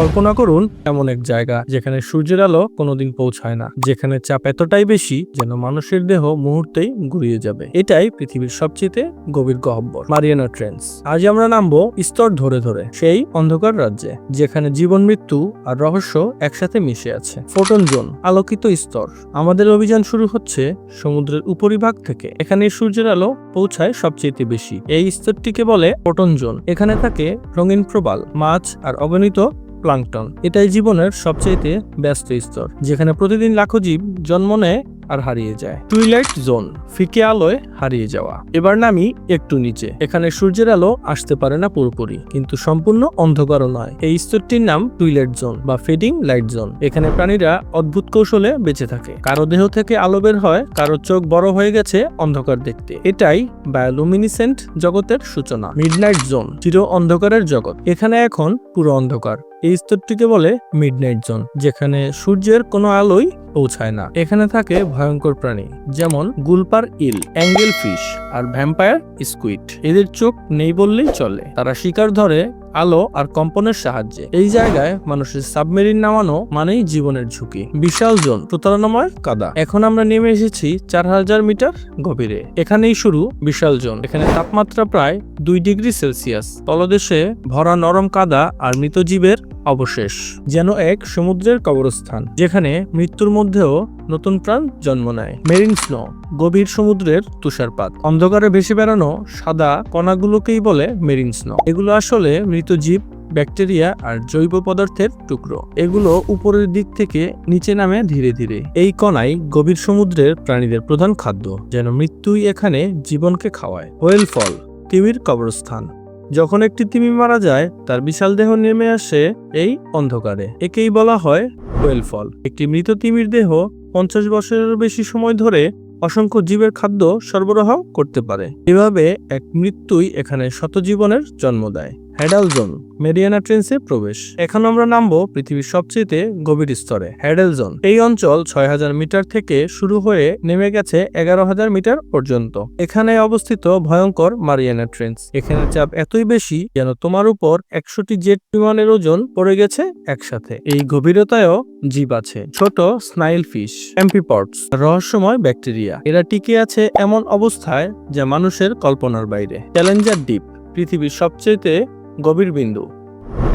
কল্পনা করুন, এমন এক জায়গা যেখানে সূর্যের আলো কোনোদিন পৌঁছায় না, যেখানে চাপ এতটাই বেশি যেন মানুষের দেহ মুহূর্তেই গুড়িয়ে যাবে। এটাই পৃথিবীর সবচেয়ে গভীর গহ্বর মারিয়ানা ট্রেন্স। আজ আমরা নামবো স্তর ধরে ধরে, সেই অন্ধকার রাজ্যে, যেখানে জীবন, মৃত্যু আর রহস্য একসাথে মিশে আছে। ফোটন জোন, আলোকিত স্তর। আমাদের অভিযান শুরু হচ্ছে সমুদ্রের উপরিভাগ থেকে, এখানে সূর্যের আলো পৌঁছায় সবচেয়ে বেশি। এই স্তরটিকে বলে ফোটন জোন। এখানে থাকে রঙিন প্রবাল, মাছ আর অগণিত প্লাঙ্কটন এটাই জীবনের সবচেয়ে ব্যস্ত স্তর, যেখানে প্রতিদিন লাখো জীব জন্ম নেয় আর হারিয়ে যায়। টুইলাইট জোন, ফিকে আলোয় হারিয়ে যাওয়া। এবার নামি একটু নিচে। এখানে সূর্যের আলো আসতে পারে না পুরোপুরি, কিন্তু সম্পূর্ণ অন্ধকারও নয়। এই স্তরটির নাম টুইলাইট জোন বা ফেডিং লাইট জোন। এখানে প্রাণীরা অদ্ভুত কৌশলে বেঁচে থাকে। কারও দেহ থেকে আলো বের হয়, কারও চোখ বড় হয়ে গেছে অন্ধকার দেখতে। এটাই বায়োলুমিনিসেন্ট জগতের সূচনা। মিডনাইট জোন, চির অন্ধকারের জগৎ। এখানে এখন পুরো অন্ধকার। এই স্তরটিকে বলে মিডনাইট জোন যেখানে সূর্যের কোনো আলোই পৌঁছায় না। এখানে থাকে ভয়ঙ্কর প্রাণী, যেমন গুলপার ইল অ্যাঙ্গেল ফিশ আর ভ্যাম্পায়ার স্কুইড। এদের চোখ নেই বললেই চলে। তারা শিকার ধরে আলো আর কম্পনের সাহায্যে। এই জায়গায় মানুষের সাবমেরিন নামানো মানেই জীবনের ঝুঁকি। বিশাল জোন, প্রতারণাময় কাদা। এখন আমরা নেমে এসেছি চার হাজার মিটার গভীরে। এখানেই শুরু বিশাল জোন। এখানে তাপমাত্রা প্রায় দুই ডিগ্রি সেলসিয়াস। তলদেশে ভরা নরম কাদা আর মৃত জীবের অবশেষ, যেন এক সমুদ্রের কবরস্থান, যেখানে মৃত্যুর মধ্যেও নতুন প্রাণ জন্ম নেয়। মেরিন স্নো, গভীর সমুদ্রের তুষারপাত। অন্ধকারে ভেসে বেড়ানো সাদা কণাগুলোকেই বলে মেরিন স্নো। এগুলো আসলে মৃত জীব ব্যাকটেরিয়া আর জৈব পদার্থের টুকরো। এগুলো উপরের দিক থেকে নিচে নামে ধীরে ধীরে। এই কণাই গভীর সমুদ্রের প্রাণীদের প্রধান খাদ্য, যেন মৃত্যুই এখানে জীবনকে খাওয়ায়। হোয়েল ফল, তিমির কবরস্থান। যখন একটি তিমি মারা যায়, তার বিশাল দেহ নেমে আসে এই অন্ধকারে। একেই বলা হয় হোয়েল ফল। একটি মৃত তিমির দেহ পঞ্চাশ বছরের বেশি সময় ধরে অসংখ্য জীবের খাদ্য সরবরাহ করতে পারে। এভাবে এক মৃত্যুই এখানে শত জীবনের জন্ম দেয়। হ্যাডাল জোন, মেরিয়ানা ট্রেন্সে প্রবেশ। এখন আমরা নামবো পৃথিবীর সবচেয়ে গভীর স্তরে হ্যাডেল জোন। এই অঞ্চল ছয় হাজার মিটার থেকে শুরু হয়ে নেমে গেছে এগারো হাজার মিটার পর্যন্ত। এখানে অবস্থিত ভয়ঙ্কর মারিয়ানা ট্রেন্স। এখানে চাপ এতই বেশি যেন তোমার উপর একশোটি জেট বিমানের ওজন পড়ে গেছে একসাথে। এই গভীরতায়ও জীব আছে। ছোট স্নাইল ফিশ এম্পিপটস রহস্যময় ব্যাকটেরিয়া। এরা টিকে আছে এমন অবস্থায় যা মানুষের কল্পনার বাইরে। চ্যালেঞ্জার ডিপ পৃথিবীর সবচেয়ে গভীর বিন্দু।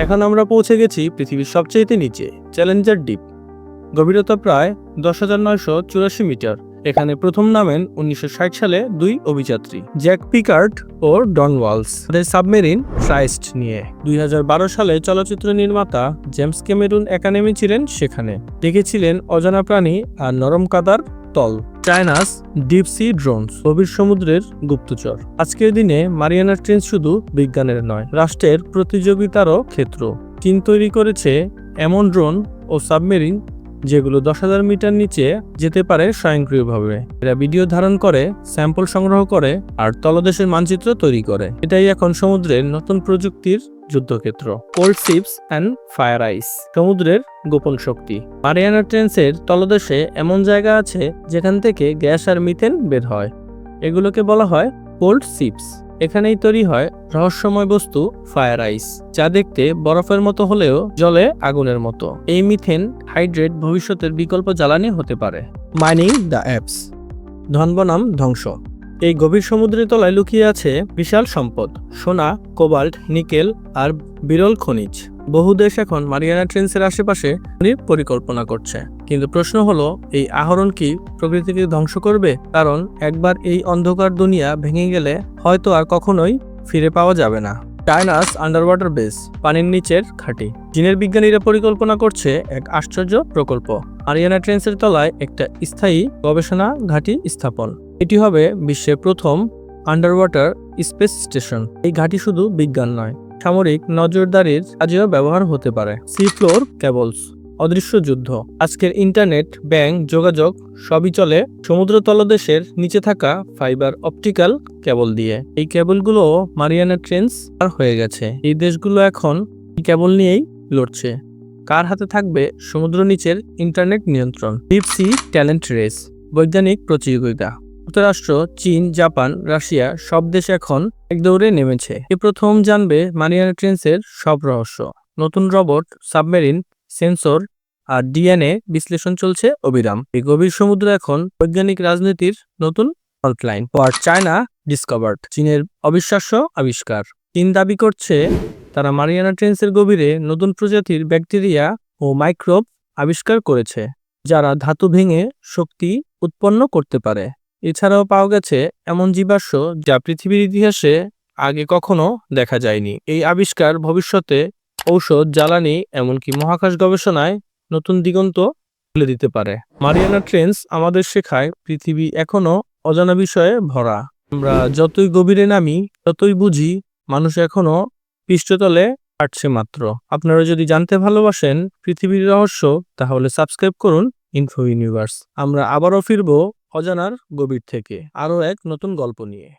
এখন আমরা পৌঁছে গেছি পৃথিবীর সবচেয়ে নিচে, চ্যালেঞ্জার ডিপ গভীরতা প্রায় দশ হাজার নয়শো চুরাশি মিটার। এখানে প্রথম নামেন উনিশশো ষাট সালে দুই অভিযাত্রী, জ্যাক পিকার্ট ও ডন ওয়ালস। তাদের সাবমেরিন ট্রাইস্ট নিয়ে। দু হাজার বারো সালে চলচ্চিত্র নির্মাতা জেমস ক্যামেরুন একাডেমি ছিলেন সেখানে। দেখেছিলেন অজানা প্রাণী আর নরম কাদার তল। চায়নাস ডিপ সি ড্রোনস গভীর সমুদ্রের গুপ্তচর। আজকের দিনে মারিয়ানা ট্রেন শুধু বিজ্ঞানের নয়, রাষ্ট্রের প্রতিযোগিতারও ক্ষেত্র। চীন তৈরি করেছে এমন ড্রোন ও সাবমেরিন যেগুলো দশ হাজার মিটার নিচে যেতে পারে স্বয়ংক্রিয়ভাবে। এরা ভিডিও ধারণ করে, স্যাম্পল সংগ্রহ করে, আর তলদেশের মানচিত্র তৈরি করে। এটাই এখন সমুদ্রের নতুন প্রযুক্তির যুদ্ধক্ষেত্র। Cold seeps and fire ice সমুদ্রের গোপন শক্তি। মারিয়ানা ট্রেন্সের তলদেশে এমন জায়গা আছে যেখান থেকে গ্যাস আর মিথেন বের হয়। এগুলোকে বলা হয় কোল্ড শিপস এখানেই তৈরি হয় রহস্যময় বস্তু ফায়ার আইস যা দেখতে বরফের মতো হলেও জলে আগুনের মতো। এই মিথেন হাইড্রেট ভবিষ্যতের বিকল্প জ্বালানি হতে পারে। মাইনিং দ্য অ্যাপস ধন বনাম ধ্বংস। এই গভীর সমুদ্রের তলায় লুকিয়ে আছে বিশাল সম্পদ, সোনা, কোবাল্ট, নিকেল আর বিরল খনিজ। বহু দেশ এখন মারিয়ানা ট্রেন্সের আশেপাশে খনির পরিকল্পনা করছে। কিন্তু প্রশ্ন হলো, এই আহরণ কি প্রকৃতিকে ধ্বংস করবে? কারণ একবার এই অন্ধকার দুনিয়া ভেঙে গেলে হয়তো আর কখনোই ফিরে পাওয়া যাবে না। চায়নাস আন্ডারওয়াটার বেস, পানির নিচের ঘাঁটি। চীনের বিজ্ঞানীরা পরিকল্পনা করছে এক আশ্চর্য প্রকল্প। আরিয়ানা ট্রেন্সের তলায় একটা স্থায়ী গবেষণা ঘাঁটি স্থাপন। এটি হবে বিশ্বের প্রথম আন্ডারওয়াটার স্পেস স্টেশন এই ঘাঁটি শুধু বিজ্ঞান নয়, সামরিক নজরদারির কাজেও ব্যবহার হতে পারে। সি ফ্লোর কেবলস অদৃশ্য যুদ্ধ। আজকের ইন্টারনেট ব্যাংক যোগাযোগ সবই চলে সমুদ্র তলদেশের নিচে থাকা ফাইবার অপটিক্যাল কেবল দিয়ে। এই কেবলগুলো মারিয়ানা ট্রেন্স আর হয়ে গেছে। এই দেশগুলো এখন কেবল নিয়েই লড়ছে। কার হাতে থাকবে সমুদ্র নিচের ইন্টারনেট নিয়ন্ত্রণ? ডিপ সি ট্যালেন্ট রেস বৈজ্ঞানিক প্রতিযোগিতা। যুক্তরাষ্ট্র, চীন, জাপান, রাশিয়া সব দেশ এখন এক দৌড়ে নেমেছে। এ প্রথম জানবে মারিয়ানা ট্রেন্সের সব রহস্য। নতুন রবট, সাবমেরিন, সেন্সর আর ডিএনএ বিশ্লেষণ চলছে অবিরাম। এই গভীর সমুদ্র এখন বৈজ্ঞানিক রাজনীতির নতুন ফল্টলাইন পর চায়না ডিসকভার্ড, চীনের অবিশ্বাস্য আবিষ্কার। চীন দাবি করছে তারা মারিয়ানা ট্রেন্সের গভীরে নতুন প্রজাতির ব্যাকটেরিয়া ও মাইক্রোব আবিষ্কার করেছে, যারা ধাতু ভেঙে শক্তি উৎপন্ন করতে পারে। এছাড়াও পাওয়া গেছে এমন জীবাশ্ম যা পৃথিবীর ইতিহাসে আগে কখনো দেখা যায়নি। এই আবিষ্কার ভবিষ্যতে ঔষধ, জ্বালানি, এমনকি মহাকাশ গবেষণায় নতুন দিগন্ত খুলে দিতে পারে। মারিয়ানা ট্রেন্স আমাদের শেখায়, পৃথিবী এখনও অজানা বিষয়ে ভরা। আমরা যতই গভীরে নামি, ততই বুঝি, মানুষ এখনও পৃষ্ঠতলে হাঁটছে মাত্র। আপনারা যদি জানতে ভালোবাসেন পৃথিবীর রহস্য, তাহলে সাবস্ক্রাইব করুন ইনফো ইউনিভার্স আমরা আবারও ফিরবো অজানার গভীর থেকে। আরও এক নতুন গল্প নিয়ে।